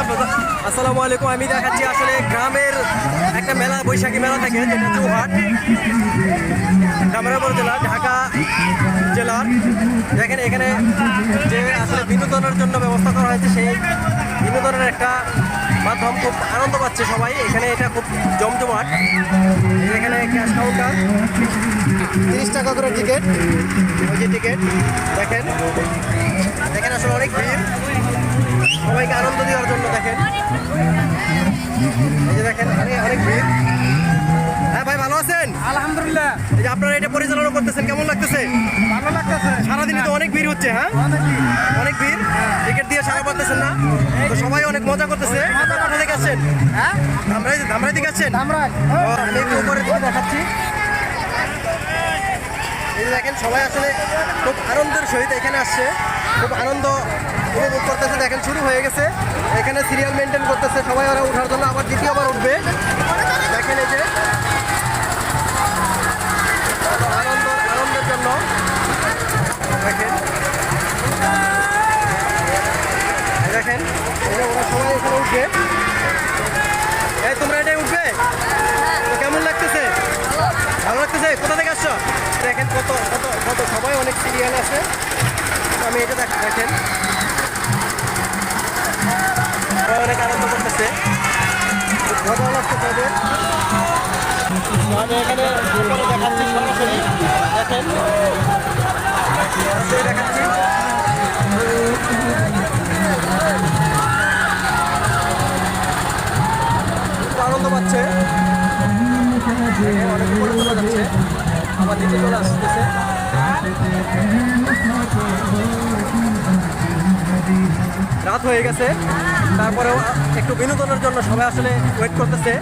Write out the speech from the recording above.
আসসালামু আলাইকুম। আমি দেখাচ্ছি আসলে গ্রামের একটা মেলা, বৈশাখী মেলা থেকে, যেটা চৌহাট কামরাপুর জেলা, ঢাকা জেলার। দেখেন, এখানে যে আসলে বিনোদনের জন্য ব্যবস্থা করা হয়েছে, সেই বিনোদনের একটা মাধ্যম খুব আনন্দ পাচ্ছে সবাই। এখানে এটা খুব জমজমাট। এখানে ক্যাশ কাউন্টার তিরিশ টাকা করে টিকিট ওই যে টিকিট দেখেন। দেখেন আসলে অনেক ভিড় সবাইকে আনন্দ দেওয়ার জন্য দেখেন এই যে দেখেন অনেক অনেক ভিড় হ্যাঁ ভাই ভালো আছেন? আলহামদুলিল্লাহ। এই যে আপনারা এটা পরিচালনা করতেছেন কেমন লাগতেছে? ভালো লাগতেছে। সারাদিনে তো অনেক ভিড় হচ্ছে হ্যাঁ? অনেক ভিড়। টিকিট দিয়ে সারা পারতেছেন না? তো সবাই অনেক মজা করতেছে। কোথা থেকে আসছেন? হ্যাঁ? ধামরাই ধামরাই থেকে আসছেন? আমরা ও, আমি একটু উপরে দিকে দেখাচ্ছি। এই দেখেন সবাই আসলে খুব আনন্দের সহিত এখানে আসছে। খুব আনন্দ উপভোগ করতেছে, দেখেন, শুরু হয়ে গেছে। এখানে সিরিয়াল মেনটেন করতেছে, সবাই ওরা ওঠার জন্য আবার দ্বিতীয়বার উঠবে। দেখেন এই যে। আনন্দ জন্য। দেখেন। দেখেন উঠবে। তোমরা উঠবে? কেমন লাগতেছে? কোথা থেকে দেখেন, কত কত কত, সবাই অনেক সিরিয়াল আছে। আমি এটা দেখ দেখেন। ওদের আমি এখানে আনন্দ পাচ্ছে। অনেক আবার নিচে চলে আসতেছে। রাত হয়ে গেছে। তারপরেও একটু বিনোদনের জন্য সবাই আসলে ওয়েট করতেছে।